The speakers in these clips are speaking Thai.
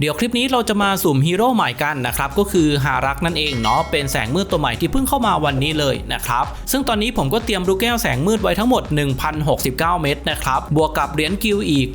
เดี๋ยวคลิปนี้เราจะมาสุ่มฮีโร่ใหม่กันนะครับก็คือฮารักนั่นเองเนาะเป็นแสงมืดตัวใหม่ที่เพิ่งเข้ามาวันนี้เลยนะครับซึ่งตอนนี้ผมก็เตรียมลูกแก้วแสงมืดไว้ทั้งหมด 1,069 เม็ดนะครับบวกกับเหรียญกิลอีก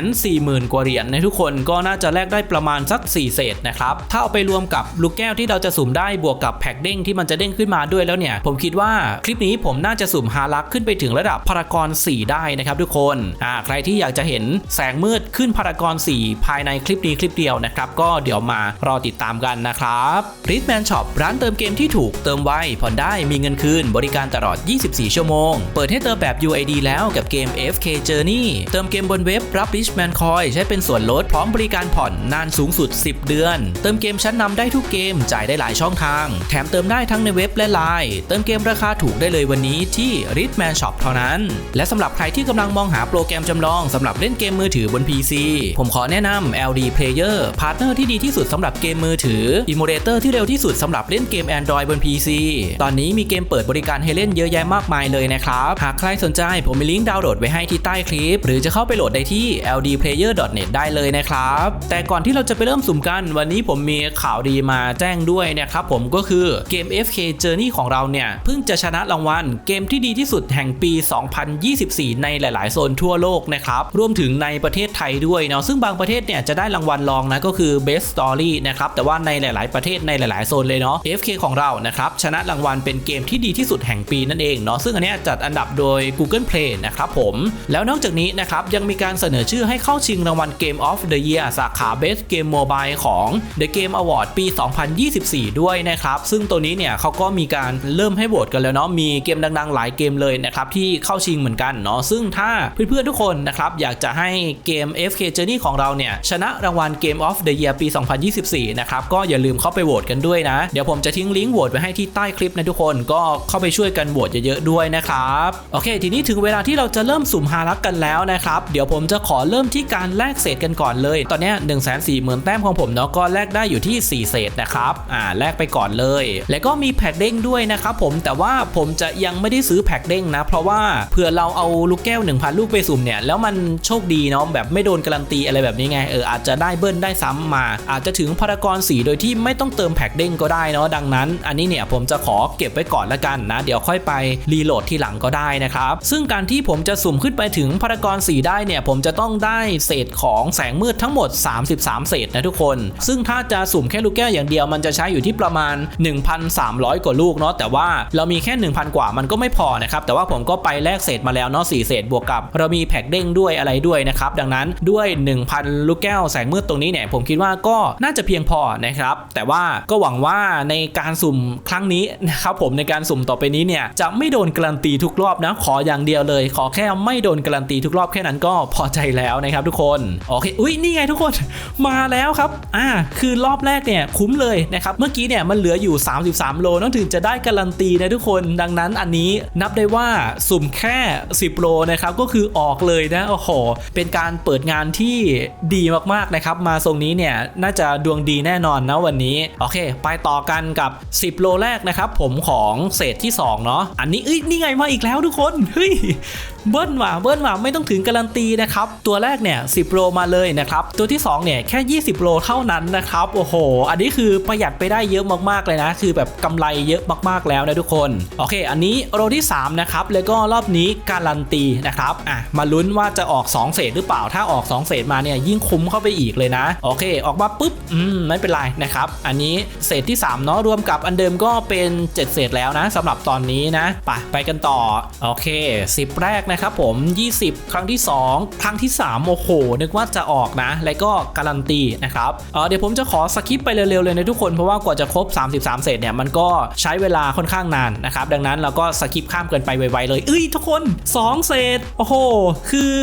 140,000 กว่าเหรียญในทุกคนก็น่าจะแลกได้ประมาณสัก 4 เศษนะครับถ้าเอาไปรวมกับลูกแก้วที่เราจะสุ่มได้บวกกับแพ็กเด้งที่มันจะเด้งขึ้นมาด้วยแล้วเนี่ยผมคิดว่าคลิปนี้ผมน่าจะสุ่มฮารักขึ้นไปถึงระดับพารากอน 4 ได้นะครับทุกคนอ่าใครที่อยากจะเห็นแสงมืดขึ้นพารากอน 4 ภายในคลิปนี้ลิปเดียวนะครับ ก็เดี๋ยวมารอติดตามกันนะครับ r i t m a n Shop ร้านเติมเกมที่ถูกเติมไวผ่อนได้มีเงินคืนบริการตลอด 24 ชั่วโมง เปิดให้เติมแบบ UID แล้วกับเกม FK Journey เติมเกมบนเว็บรับ Richman Coin ใช้เป็นส่วนลดพร้อมบริการผ่อนนานสูงสุด 10 เดือน เติมเกมชั้นนำได้ทุกเกมจ่ายได้หลายช่องทาง แถมเติมได้ทั้งในเว็บและไลน์เติมเกมราคาถูกได้เลยวันนี้ที่ r i t m a n Shop เท่านั้น และสำหรับใครที่กำลังมองหาโปรแกรมจำลองสำหรับเล่นเกมมือถือบน PC ผมขอแนะนำ LD Play Player พาร์ทเนอร์ที่ดีที่สุดสำหรับเกมมือถืออิมูเลเตอร์ที่เร็วที่สุดสำหรับเล่นเกม Android บน PC ตอนนี้มีเกมเปิดบริการให้เล่นเยอะแยะมากมายเลยนะครับ หากใครสนใจผมมีลิงก์ดาวน์โหลดไว้ให้ที่ใต้คลิป หรือจะเข้าไปโหลดได้ที่ ldplayer.net ได้เลยนะครับ แต่ก่อนที่เราจะไปเริ่มสุ่มกัน วันนี้ผมมีข่าวดีมาแจ้งด้วยนะครับผมก็คือเกม FK Journey ของเราเนี่ยเพิ่งจะชนะรางวัลเกมที่ดีที่สุดแห่งปี 2024 ในหลาย ๆ โซนทั่วโลกนะครับรวมถึงในประเทศไทยด้วยเนาะซึ่งบางประเทศเนี่ยจะได้รางวัลรองนะก็คือ Best Story นะครับแต่ว่าในหลาย ๆ ประเทศในหลาย ๆ โซนเลยเนาะ FK ของเรานะครับชนะรางวัลเป็นเกมที่ดีที่สุดแห่งปีนั่นเองเนาะซึ่งอันนี้จัดอันดับโดย Google Play นะครับผมแล้วนอกจากนี้นะครับยังมีการเสนอชื่อให้เข้าชิงรางวัล Game of the Year สาขา Best Game Mobile ของ The Game Award ปี 2024 ด้วยนะครับซึ่งตัวนี้เนี่ยเขาก็มีการเริ่มให้โหวตกันแล้วเนาะมีเกมดัง ๆ หลายเกมเลยนะครับที่เข้าชิงเหมือนกันเนาะซึ่งถ้าเพื่อนๆทุกคนนะครับอยากจะให้เกม FK Journey ของเราเนี่ยชนะรางวัล Game of the Year ปี 2024 นะครับ ก็อย่าลืมเข้าไปโหวตกันด้วยนะ เดี๋ยวผมจะทิ้งลิงก์โหวตไว้ให้ที่ใต้คลิปนะทุกคนก็เข้าไปช่วยกันโหวตเยอะๆด้วยนะครับ โอเค ทีนี้ถึงเวลาที่เราจะเริ่มสุ่มฮารักกันแล้วนะครับ เดี๋ยวผมจะขอเริ่มที่การแลกเศษกันก่อนเลย ตอนนี้1นึ่งแสนสี่หมื่นแต้มของผมเนาะก็แลกได้อยู่ที่ 4 เศษนะครับอ่าแลกไปก่อนเลย แล้วก็มีแพ็กเด้งด้วยนะครับผมแต่ว่าผมจะยังไม่ได้ซื้อแพ็กเด้งนะ เพราะว่าเผื่อเราเอาลูกแก้ว 1,000 ลูกไปสุ่มเนี่ยแล้วมันโชคดีเนาะแบบไม่โดนการันตีอะไรแบบนี้ไงเอออาจจะได้เบิลได้ซ้ำมา อาจจะถึงพารากอนสีโดยที่ไม่ต้องเติมแพ็กเด้งก็ได้เนาะดังนั้น อันนี้เนี่ยผมจะขอเก็บไว้ก่อนละกันนะ เดี๋ยวค่อยไปรีโหลดทีหลังก็ได้นะครับ ซึ่งการที่ผมจะสุ่มขึ้นไปถึงพารากอนสีได้เนี่ยผมจะต้องได้เศษของแสงมืดทั้งหมด 33 เศษนะทุกคน ซึ่งถ้าจะสุ่มแค่ลูกแก้วอย่างเดียวมันจะใช้อยู่ที่ประมาณ 1,300 กว่าลูกเนาะแต่ว่าเรามีแค่ 1,000 กว่ามันก็ไม่พอนะครับแต่ว่าผมก็ไปแลกเศษมาแล้วเนาะ4เศษบวกกับ เรามีแพ็กเด้งด้วยอะไรด้วยนะครับดังนั้นด้วย 1,000 ลูกแก้วแสงมืดตรงนี้เนี่ยผมคิดว่าก็น่าจะเพียงพอนะครับ แต่ว่าก็หวังว่าในการสุ่มครั้งนี้นะครับผมในการสุ่มต่อไปนี้เนี่ยจะไม่โดนการันตีทุกรอบนะ ขออย่างเดียวเลย ขอแค่ไม่โดนการันตีทุกรอบแค่นั้นก็พอใจแล้วนะครับทุกคนโอเคอุ้ยนี่ไงทุกคนมาแล้วครับอ่าคือรอบแรกเนี่ยคุ้มเลยนะครับเมื่อกี้เนี่ยมันเหลืออยู่ 33 โลนั่นถึงจะได้การันตีนะทุกคนดังนั้นอันนี้นับได้ว่าสุ่มแค่ 10 โลนะครับก็คือออกเลยนะโอ้โหเป็นการเปิดงานที่ดีมากๆนะครับมาทรงนี้เนี่ยน่าจะดวงดีแน่นอนนะวันนี้ โอเค ไปต่อกันกับ 10 โลแรกนะครับ ผมของเศษที่2เนาะอันนี้เอ้ยนี่ไงมาอีกแล้วทุกคนเฮ้ย เบิ้ลว่ะเบิ้ลว่ะไม่ต้องถึงการันตีนะครับ ตัวแรกเนี่ย10โลมาเลยนะครับ ตัวที่2เนี่ยแค่ 20 โลเท่านั้นนะครับ โอ้โห อันนี้คือประหยัดไปได้เยอะมากๆเลยนะ คือแบบกำไรเยอะมากๆแล้วนะทุกคน โอเค อันนี้โลที่3นะครับแล้วก็รอบนี้การันตีนะครับอะมาลุ้นว่าจะออก 2 เศษหรือเปล่าถ้าออก 2 เศษมาเนี่ยยิ่งคุ้มเข้าไปอีกเลยนะ โอเค ออกมาปุ๊บอืมไม่เป็นไรนะครับอันนี้เศษที่3เนาะรวมกับอันเดิมก็เป็น 7 เศษแล้วนะสำหรับตอนนี้นะไปไปกันต่อโอเค 10 แรกนะะครับผม 20 ครั้งที่ 2 ครั้งที่ 3 โอ้โห นึกว่าจะออกนะ แล้วก็การันตีนะครับเเดี๋ยวผมจะขอสคิปไปเร็วๆเลยนะทุกคน เพราะว่ากว่าจะครบ 33 เศษเนี่ย มันก็ใช้เวลาค่อนข้างนานนะครับ ดังนั้นเราก็สคิปข้ามเกินไปไวๆเลย เอ้ยทุกคน 2 เศษ โอ้โห คือ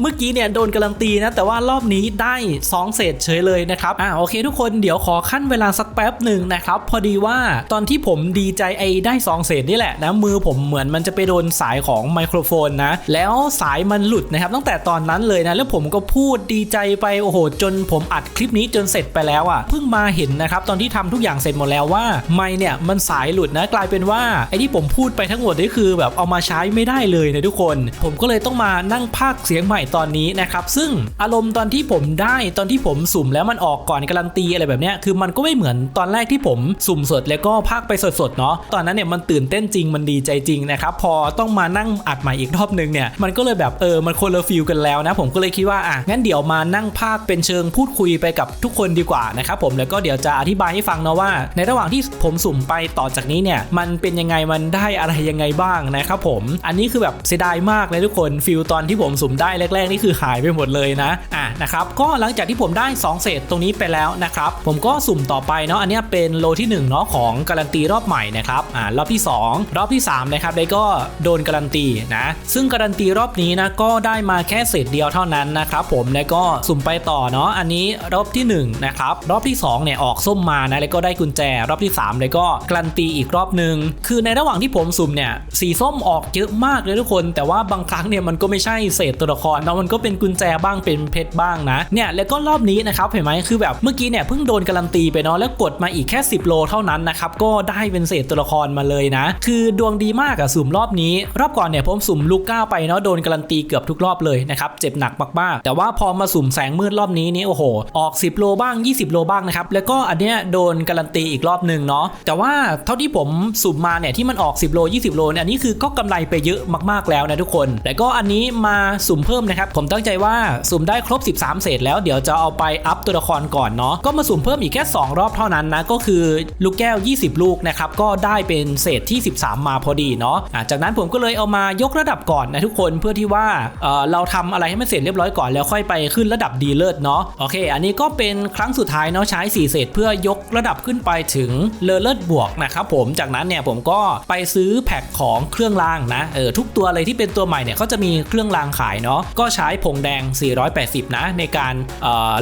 เมื่อกี้เนี่ยโดนการันตีนะ แต่ว่ารอบนี้ได้ 2 เศษเฉยเลยนะครับ อ่าโอเคทุกคน เดี๋ยวขอขั้นเวลาสักแป๊บหนึ่งนะครับ พอดีว่าตอนที่ผมดีใจไอ้ได้ 2 เศษนี่แหละนะ มือผมเหมือนมันจะไปโดนสายของไมโครโครโฟนนะ แล้วสายมันหลุดนะครับตั้งแต่ตอนนั้นเลยนะ แล้วผมก็พูดดีใจไปโอ้โห จนผมอัดคลิปนี้จนเสร็จไปแล้วอะ่ะเพิ่งมาเห็นนะครับตอนที่ทำทุกอย่างเสร็จหมดแล้วว่าไม่เนี่ยมันสายหลุดนะกลายเป็นว่าไอ้ที่ผมพูดไปทั้งหมดนี่คือ แบบเอามาใช้ไม่ได้เลยนะทุกคน ผมก็เลยต้องมานั่งพากเสียงใหม่ตอนนี้นะครับซึ่งอารมณ์ตอนที่ผมได้ตอนที่ผมสุ่มแล้วมันออกก่อนการันตีอะไรแบบเนี้ยคือมันก็ไม่เหมือนตอนแรกที่ผมสุ่มสดแล้วก็พากไปสดๆเนาะตอนนั้นเนี่ยมันตื่นเต้นจริงมันดีใจจริงนะครับพอต้องมานั่งอัดใหม่อีกรอบนึงเนี่ยมันก็เลยแบบเออมันคนละฟิลกันแล้วนะ ผมก็เลยคิดว่าอะงั้นเดี๋ยวมานั่งพากย์เป็นเชิงพูดคุยไปกับทุกคนดีกว่านะครับผมแล้วก็เดี๋ยวจะอธิบายให้ฟังเนาะว่า ในระหว่างที่ผมสุ่มไปต่อจากนี้เนี่ยมันเป็นยังไงมันได้อะไรยังไงบ้างนะครับผม อันนี้คือแบบเสียดายมากเลยทุกคนฟิลตอนที่ผมสุ่มได้แรก ๆ นี่คือหายไปหมดเลยนะอะนะครับก็หลังจากที่ผมได้ 2 เศษตรงนี้ไปแล้วนะครับผมก็สุ่มต่อไปเนาะอันนี้เป็นโลที่1เนาะของการันตีรอบใหม่นะครับอ่ารอบที่ 2 รอบที่3นะครับได้ก็โดนการันตีนะ ซึ่งการันตีรอบนี้นะก็ได้มาแค่เศษเดียวเท่านั้นนะครับผมแล้วก็สุ่มไปต่อเนาะอันนี้รอบที่1นะครับรอบที่2เนี่ยออกส้มมานะแล้วก็ได้กุญแจรอบที่3เลยก็การันตีอีกรอบหนึ่งคือในระหว่างที่ผมสุ่มเนี่ยสีส้มออกเยอะมากเลยทุกคน แต่ว่าบางครั้งเนี่ยมันก็ไม่ใช่เศษตัวละครเนาะมันก็เป็นกุญแจบ้างเป็นเพชรบ้างนะเนี่ยแล้วก็รอบนี้นะครับเห็นไหมคือแบบเมื่อกี้เนี่ยเพิ่งโดนการันตีไปเนาะแล้วกดมาอีกแค่ 10 โลเท่านั้นนะครับก็ได้เป็นเศษตัวละครมาเลยนะ คือดวงดีมากอะสุ่มรอบนี้ รอบก่อนเนี่ยผมสุ่มลูก้าไปเนาะโดนการันตีเกือบทุกรอบเลยนะครับเจ็บหนักมากๆแต่ว่าพอมาสุ่มแสงมืดรอบนี้นี่โอ้โห ออก 10 โลบ้าง 20 โลบ้างนะครับแล้วก็อันเนี้ยโดนการันตีอีกรอบหนึ่งเนาะแต่ว่าเท่าที่ผมสุ่มมาเนี่ยที่มันออก 10 โล 20 โลเนี่ยอันนี้คือก็กำไรไปเยอะมากๆแล้วนะทุกคน แต่ก็อันนี้มาสุ่มเพิ่มนะครับผมตั้งใจว่าสุ่มได้ครบ 13 เศษแล้วเดี๋ยวจะเอาไปอัพตัวละครก่อนเนาะก็มาสุ่มเพิ่มอีกแค่ 2 รอบเท่านั้นนะก็คือลูกแก้ว 20 ลูกนะครับก็ได้เป็นเศษที่ 13 มาพอดีเนาะอะจากนั้นผมก็เลยเอามายกระดับก่อนนะทุกคนเพื่อที่ว่าเเราทำอะไรให้มันเสร็จเรียบร้อยก่อนแล้วค่อยไปขึ้นระดับดีเลิศเนาะโอเค อันนี้ก็เป็นครั้งสุดท้ายเนาะใช้4เศษเพื่อยกระดับขึ้นไปถึงเลเลิศบวกนะครับผมจากนั้นเนี่ยผมก็ไปซื้อแพ็คของเครื่องรางนะเออทุกตัวเลยที่เป็นตัวใหม่เนี่ยเขาจะมีเครื่องรางขายเนาะก็ใช้ผงแดง 480 นะในการ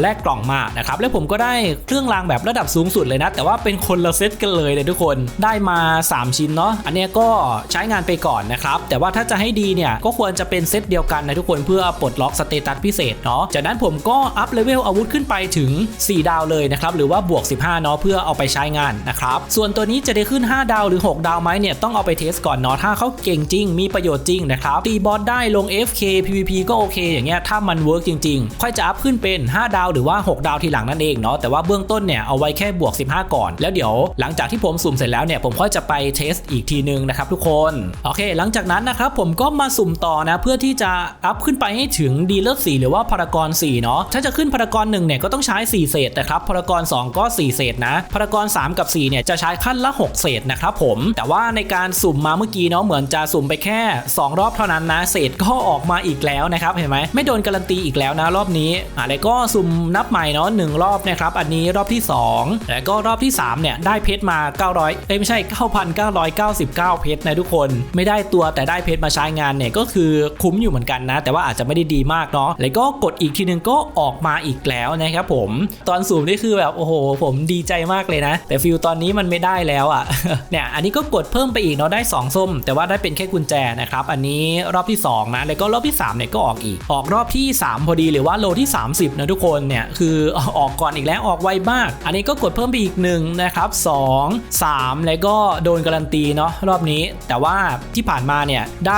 แลกกล่องมานะครับแล้วผมก็ได้เครื่องรางแบบระดับสูงสุดเลยนะ แต่ว่าเป็นคนละเซตกันเลยเลยทุกคนได้มา 3 ชิ้นเนาะอันนี้ก็ใช้งานไปก่อนนะครับแต่ว่าถ้าจะให้ดีเนี่ยก็ควรจะเป็นเซตเดียวกันนะทุกคนเพื่อปลดล็อกสเตตัสพิเศษเนาะจากนั้นผมก็อัพเลเวลอาวุธขึ้นไปถึง 4 ดาวเลยนะครับหรือว่าบวก 15 เนาะเพื่อเอาไปใช้งานนะครับส่วนตัวนี้จะได้ขึ้น 5 ดาวหรือ 6 ดาวไหมเนี่ยต้องเอาไปเทสก่อนเนาะถ้าเขาเก่งจริง มีประโยชน์จริงนะครับตีบอสได้ลง FK PVP ก็โอเคอย่างเงี้ยถ้ามันเวิร์กจริงๆ ค่อยจะอัพขึ้นเป็น 5 ดาวหรือว่า 6 ดาวทีหลังนั่นเองเนาะแต่ว่าเบื้องต้นเนี่ยเอาไว้แค่บวก 15 ก่อน แล้วเดี๋ยวหลังจากที่ผมสุ่มเสร็จแล้วเนี่ยผมค่อยจะไปเทสอีกทีนึงนะครับทุกคนโอเค หลังจากนั้นนะครับผมก็มาสุ่มต่อนะ เพื่อที่จะอัพขึ้นไปให้ถึงดีเลิศ4หรือว่าพารากอน4เนาะถ้าจะขึ้นพารากอน1เนี่ยก็ต้องใช้ 4 เศษนะครับพารากอน 2 ก็ 4 เศษนะพารากอน 3 กับ 4 เนี่ยจะใช้ขั้นละ 6 เศษนะครับผม แต่ว่าในการสุ่มมาเมื่อกี้เนาะเหมือนจะสุ่มไปแค่ 2 รอบเท่านั้นนะ เศษก็ออกมาอีกแล้วนะครับเห็นไหมไม่โดนการันตีอีกแล้วนะรอบนี้อะแล้วก็สุ่มนับใหม่เนาะหนึ่งรอบนะครับอันนี้รอบที่ 2 แล้วก็รอบที่3เนี่ยได้เพชรมา 900เอ้ยไม่ใช่ 9,999 เพชรนะทุกคน ไม่ได้ตัวแต่ได้เพชรมาใช้งานเนี่ยก็คือคุ้มอยู่เหมือนกันนะ แต่ว่าอาจจะไม่ได้ดีมากเนาะแล้วก็กดอีกทีนึงก็ออกมาอีกแล้วนะครับผมตอนสุ่มนี่คือแบบโอ้โห ผมดีใจมากเลยนะ แต่ฟิลตอนนี้มันไม่ได้แล้วอะเนี่ยอันนี้ก็กดเพิ่มไปอีกเนาะได้ 2 ส้ม แต่ว่าได้เป็นแค่กุญแจนะครับอันนี้รอบที่ 2 นะ แล้วก็รอบที่3เนี่ยก็ออกอีก ออกรอบที่ 3 พอดีหรือว่าโลที่ 30 นะทุกคนเนี่ยคือออกก่อนอีกแล้วออกไวมาก อันนี้ก็กดเพิ่มไปอีก1นะครับ2 3 แล้วก็โดนการันตีเนาะรอบนี้ แต่ว่าที่ผ่านมาเนี่ยได้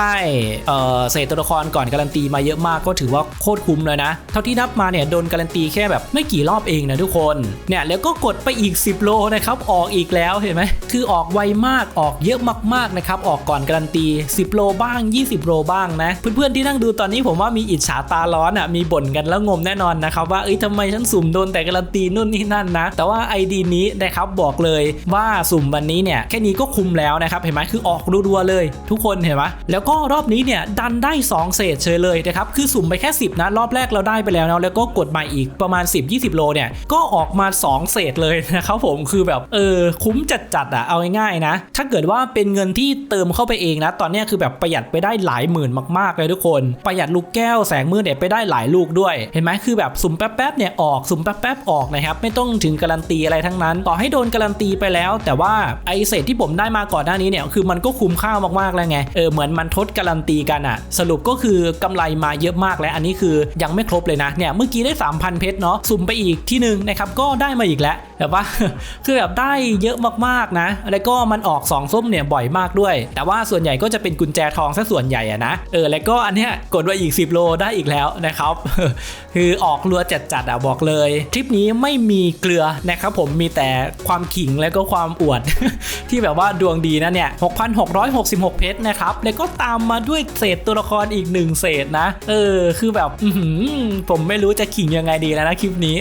เอ่เศษตัวละครก่อนการันตีมาเยอะมากก็ถือว่าโคตรคุ้มเลยนะ เท่าที่นับมาเนี่ยโดนการันตีแค่แบบไม่กี่รอบเองนะทุกคนเนี่ยแล้วก็กดไปอีก 10 โลนะครับออกอีกแล้วเห็นไหมคือออกไวมากออกเยอะมากๆนะครับออกก่อนการันตี 10 โลบ้าง 20 โลบ้างนะเพื่อนๆที่นั่งดูตอนนี้ผมว่ามีอิจฉาตาร้อนอะมีบ่นกันแล้วงมแน่นอนนะครับว่าเอ้ยทำไมฉันสุ่มโดนแต่การันตีนู่นนี่นั่นนะ แต่ว่า ID นี้นะครับบอกเลยว่าสุ่มวันนี้เนี่ยแค่นี้ก็คุ้มแล้วนะครับเห็นไหมคือออกรัวๆเลย ทุกคนเห็นไหมแล้วก็รอบนี้เนี่ยดันได้ 2 เศษเฉยเลยนะครับคือสุ่มไปแค่ 10 นะ รอบแรกเราได้ไปแล้วนะแล้วก็กดใหม่อีกประมาณ 10-20 โลเนี่ยก็ออกมา 2 เศษเลยนะครับผมคือแบบเออคุ้มจัดๆอะเอาง่ายๆนะ ถ้าเกิดว่าเป็นเงินที่เติมเข้าไปเองนะ ตอนนี้คือแบบประหยัดไปได้หลายหมื่นมากๆเลยทุกคน ประหยัดลูกแก้วแสงมืดเนี่ยไปได้หลายลูกด้วย เห็นไหมคือแบบสุ่มแป๊บๆเนี่ยออกสุ่มแป๊บๆออกนะครับไม่ต้องถึงการันตีอะไรทั้งนั้น ต่อให้โดนการันตีไปแล้ว แต่ว่าไอเศษที่ผมได้มาก่อนหน้านี้เนี่ยคือมันก็คุ้มค่ามากๆแล้วไงเออเหมือนมันทดดการันตีกันอะสรุปก็คือกำไรมาเยอะมากและอันนี้คือยังไม่ครบเลยนะเนี่ยเมื่อกี้ได้ 3,000 เพชรเนาะสุ่มไปอีกที่หนึ่งนะครับก็ได้มาอีกแล้วแบบว่าคือแบบได้เยอะมากๆนะ แล้วก็มันออกสองส้มเนี่ยบ่อยมากด้วย แต่ว่าส่วนใหญ่ก็จะเป็นกุญแจทองซะส่วนใหญ่อะนะเออแล้วก็อันเนี้ยกดว่าอีก 10 โลได้อีกแล้วนะครับคือออกรัวจัดๆอะบอกเลยทริปนี้ไม่มีเกลือนะครับผมมีแต่ความขิงและก็ความอวด ที่แบบว่าดวงดีนะเนี่ย6,666 เพชรนะครับแล้วก็ตามมาด้วยเศษตัวละครอีกหนึ่งเศษนะ เออ คือแบบผมไม่รู้จะขิงยังไงดีแล้วนะคลิปนี้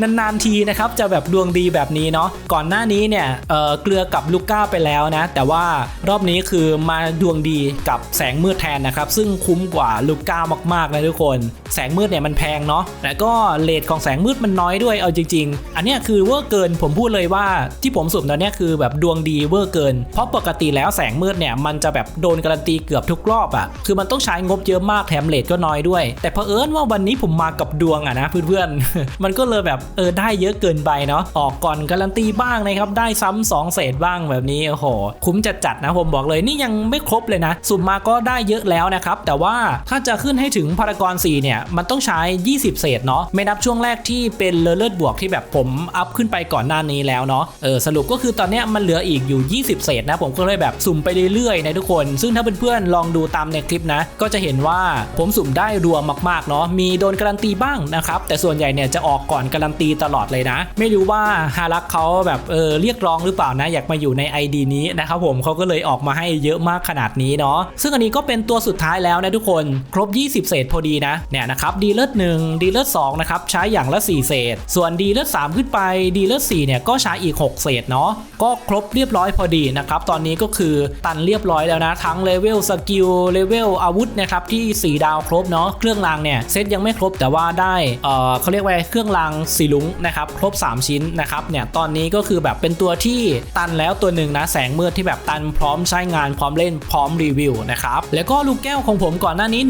นานๆทีนะครับจะแบบดวงดีแบบนี้เนาะก่อนหน้านี้เนี่ยเออเกลือกับลูก้าไปแล้วนะ แต่ว่ารอบนี้คือมาดวงดีกับแสงมืดแทนนะครับ ซึ่งคุ้มกว่าลูก้ามากๆเลยทุกคน แสงมืดเนี่ยมันแพงเนาะแล้วก็เลทของแสงมืดมันน้อยด้วยเอาจริง ๆ อันนี้คือเวอร์เกินผมพูดเลยว่าที่ผมสุ่มตอนนี้คือแบบดวงดีเวอร์เกิน เพราะปกติแล้วแสงมืดเนี่ยมันจะแบบโดนการันตีเกือบทุกรอบอะ่ะ คือมันต้องใช้งบเยอะมากแถมเลทก็น้อยด้วย แต่เผอิญว่าวันนี้ผมมากับดวงอะนะเพื่อนๆ มันก็เลยแบบเออได้เยอะเกินไปเนาะ ออกก่อนการันตีบ้างนะครับ ได้ซ้ำสองเศษบ้างแบบนี้ โอ้โห คุ้มจัดจัดนะผมบอกเลย นี่ยังไม่ครบเลยนะ สุ่มมาก็ได้เยอะแล้วนะครับ แต่ว่าถ้าจะขึ้นให้ถึงพารากอน4เนี่ย มันต้องใช้ 20 เศษเนาะ ไม่นับช่วงแรกที่เป็นเลเลิศบวกที่แบบผมอัพขึ้นไปก่อนหน้านี้แล้วเนาะ เออสรุปก็คือตอนเนี้ยมันเหลืออีกอยู่ 20 เศษนะ ผมก็เลยแบบสุ่มไปเรื่อยๆนะทุกคน ซึ่งถ้าเพื่อนๆลองดูตามในคลิปนะ ก็จะเห็นว่าผมสุ่มได้รวมมากๆเนาะมีโดนการันตีบ้างนะครับแต่ส่วนใหญ่เนี่ยจะออกก่อนการันตีตลอดเลยนะ ไม่รู้ว่าฮารักเขาแบบเออเรียกร้องหรือเปล่านะอยากมาอยู่ใน ID นี้นะครับผมเขาก็เลยออกมาให้เยอะมากขนาดนี้เนาะซึ่งอันนี้ก็เป็นตัวสุดท้ายแล้วนะทุกคนครบ 20 เศษพอดีนะเนี่ยนะครับดีเลิศ1ดีเลิศ2นะครับใช้อย่างละ 4 เศษ ส่วนดีเลิศ3ขึ้นไปดีเลิศ4เนี่ยก็ใช้อีก 6 เศษเนาะก็ครบเรียบร้อยพอดีนะครับตอนนี้ก็คือตันเรียบร้อยแล้วนะทั้งเลเวลสกิลเลเวลอาวุธนะครับที่ 4 ดาวครบเนาะเครื่องรางเนี่ยเซตยังไม่ครบแต่ว่าได้เออเขาเรียกว่าเครื่องรางสีลุงนะครับครบ 3 ชิ้นนะครับเนี่ยตอนนี้ก็คือแบบเป็นตัวที่ตันแล้วตัวหนึ่งนะแสงมืดที่แบบตันพร้อมใช้งานพร้อมเล่นพร้อมรีวิวนะครับแล้วก็ลูกแก้วของผมก่อนหน้านี้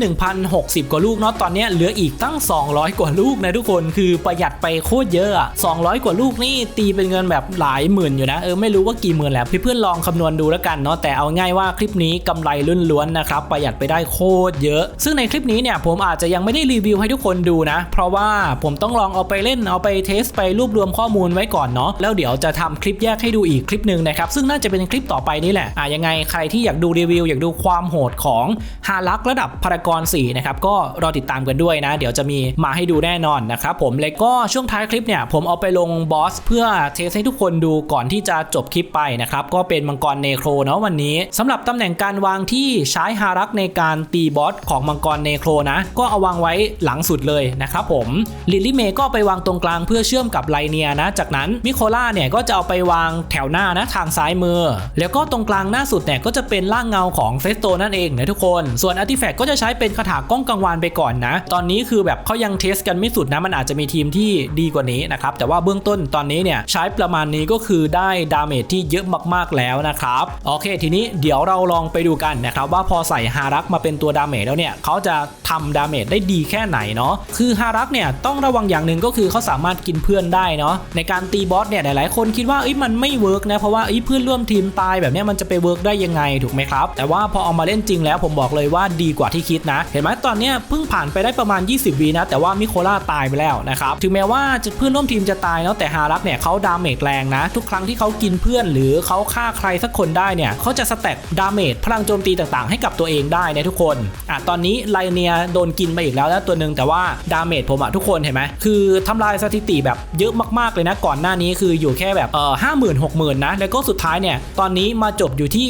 1,060 กว่าลูกเนาะตอนนี้เหลืออีกตั้ง 200 กว่าลูกนะทุกคนคือประหยัดไปโคตรเยอะอะ200 กว่าลูกนี่ตีเป็นเงินแบบหลายหมื่นอยู่นะเออไม่รู้ว่ากี่หมื่นแหละเพื่อนๆลองคำนวณดูแล้วกันเนาะแต่เอาง่ายว่าคลิปนี้กำไรล้วนๆนะครับประหยัดไปได้โคตรเยอะ ซึ่งในคลิปนี้เนี่ยผมอาจจะยังไม่ได้รีวิวให้ทุกคนดูนะ เพราะว่าผมต้องลองเอาไปเล่นเอาไปเทสไปรวบรวมข้อมูลไว้ก่อนเนาะแล้วเดี๋ยวจะทำคลิปแยกให้ดูอีกคลิปหนึ่งนะครับซึ่งน่าจะเป็นคลิปต่อไปนี่แหละอะยังไงใครที่อยากดูรีวิว อยากดูความโหดของฮารักระดับพารากอน4นะครับก็รอติดตามกันด้วยนะ เดี๋ยวจะมีมาให้ดูแน่นอนนะครับผมแล้วก็ช่วงท้ายคลิปเนี่ยผมเอาไปลงบอสเพื่อเทสให้ทุกคนดูก่อนที่จะจบคลิปไปนะครับก็เป็นมังกรเนโครเนาะวันนี้สำหรับตำแหน่งการวางที่ใช้ฮารักในการตีบอสของมังกรเนโครนะ ก็เอาวางไว้หลังสุดเลยนะครับผมลิลลี่เมย์ก็ไปวางตรงกลางเพื่อเชื่อมกับไลเนียนะ จากนั้นมิโคล่าเนี่ยก็จะเอาไปวางแถวหน้านะทางซ้ายมือ แล้วก็ตรงกลางหน้าสุดเนี่ยก็จะเป็นร่างเงาของเฟสโตนั่นเองนะทุกคน ส่วนอาร์ติแฟกต์ก็จะใช้เป็นคาถากล้องกังวานไปก่อนนะ ตอนนี้คือแบบเขายังเทสกันไม่สุดนะมันอาจจะมีทีมที่ดีกว่านี้นะครับแต่ว่าเบื้องต้นตอนนี้เนี่ยใช้ประมาณนี้ก็คือได้ดาเมจที่เยอะมากๆแล้วนะครับโอเค ทีนี้เดี๋ยวเราลองไปดูกันนะครับว่าพอใส่ฮารักมาเป็นตัวดาเมจแล้วเนี่ยเขาจะทำดาเมจได้ดีแค่ไหนเนาะคือฮารักเนี่ยต้องระวังอย่างหนึ่งก็คือเขาสามารถกินเพื่อนได้เนาะในการตีบอสเนี่ยหลายๆ คนคิดว่าเอ้ยมันไม่เวิร์กนะเพราะว่าเอ้ยเพื่อนร่วมทีมตายแบบนี้มันจะไปเวิร์กได้ยังไงถูกไหมครับ แต่ว่าพอเอามาเล่นจริงแล้วผมบอกเลยว่าดีกว่าที่คิดนะ เห็นไหมตอนเนี้ยเพิ่งผ่านไปได้ประมาณ 20วีนะแต่ว่ามิโคล่าตายไปแล้วนะครับถึงแม้ว่าจะเพื่อนร่วมทีมจะตายเนาะแต่ฮารักเนี่ยเขาดาเมจแรงนะ ทุกครั้งที่เขากินเพื่อน หรือเขาฆ่าใครสักคนได้เนี่ยเขาจะสแต็กดาเมจพลังโจมตีต่างๆ ให้กับตัวเองได้นะทุกคนอะตอนนี้ไลเนียโดนกินไปอีกแล้วนะตัวหนึ่งแต่ว่าดาเมจผมอะทุกคนเห็นไหมคือทำลายสถิติแบบเยอะมากๆเลยนะก่อนหน้านี้คืออยู่แค่แบบเอ่อห้าหมื่นหกหมื่นนะแล้วก็สุดท้ายเนี่ยตอนนี้มาจบอยู่ที่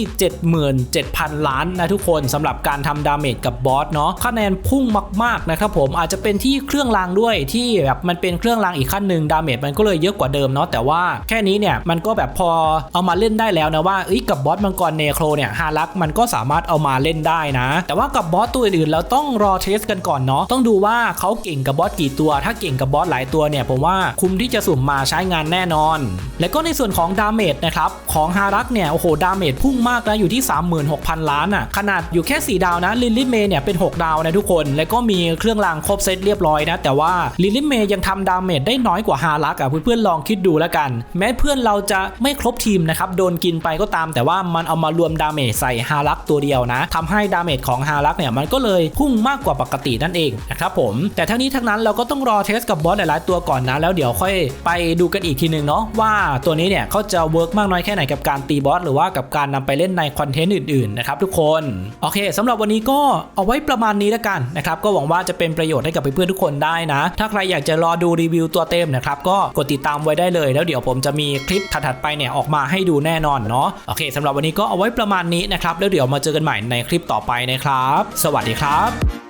77,000 ล้านนะทุกคนสำหรับการทำดาเมจกับบอสเนาะคะแนนพุ่งมากๆนะครับผมอาจจะเป็นที่เครื่องรางด้วยที่แบบมันเป็นเครื่องรางอีกขั้นหนึ่งดาเมจมันก็เลยเยอะกว่าเดิมเนาะแต่ว่าแค่นี้เนี่ยมันก็แบบพอเอามาเล่นได้แล้วนะว่าเอ้กับ บอสมังกรเนโครเนี่ยฮารักมันก็สามารถเอามาเล่นได้นะ แต่ว่ากับบอสตัวอื่นๆเราต้องรอเทสกันก่อนเนาะต้องดูว่าเขาเก่งกับบอสกี่ตัว ถ้าเก่งกับบอสหลายตัวเนี่ยผมว่าคุ้มที่จะสุ่มมาใช้งานแน่นอน แล้วก็ในส่วนของดาเมจนะครับของฮารักเนี่ยโอ้โหดาเมจพุ่งมากนะอยู่ที่ 36,000 ล้านอะ่ะขนาดอยู่แค่ 4 ดาวนะลิลลี่เมย์เนี่ยเป็น 6 ดาวนะทุกคน แล้วก็มีเครื่องรางครบเซตเรียบร้อยนะ แต่ว่าลิลลี่เมย์ยังทำดาเมจได้น้อยกว่าฮารักอะเพื่อนๆลองคิดดูแล้วกัน แม้เพื่อนเราจะไม่ครบทีมนะครับโดนกินไปก็ตาม แต่ว่ามันเอามารวมดาเมจใส่ฮารักตัวเดียวนะทำให้ดาเมจของฮารักเนี่ยมันก็เลยพุ่งมากกว่าปกตินั่นเองนะครับผมแต่ทั้งนี้ทั้งนั้นเราก็ต้องรอเทสกับบอสหลายๆตัวก่อนนะ แล้วเดี๋ยวค่อยไปดูกันอีกทีหนึ่งเนาะว่าตัวนี้เนี่ยเขาจะเวิร์กมากน้อยแค่ไหนกับการตีบอสหรือว่ากับการนำไปเล่นในคอนเทนต์อื่นๆนะครับทุกคนโอเคสำหรับวันนี้ก็เอาไว้ประมาณนี้แล้วกันนะครับก็หวังว่าจะเป็นประโยชน์ให้กับเพื่อนๆทุกคนได้นะ ถ้าใครอยากจะรอดูรีวิวตัวเต็มนะครับก็กดติดตามไว้ได้เลยแล้วเดี๋ยวผมจะมีคลิปถัดๆไปเนี่ยออกมาให้ดูแน่นอนเนาะโอเคสำหรับวันนี้ก็เอาไว้ประมาณนี้นะครับแล้วเดี๋ยวมาเจอกันใหม่ในคลิปต่อไปนะครับ สวัสดีครับ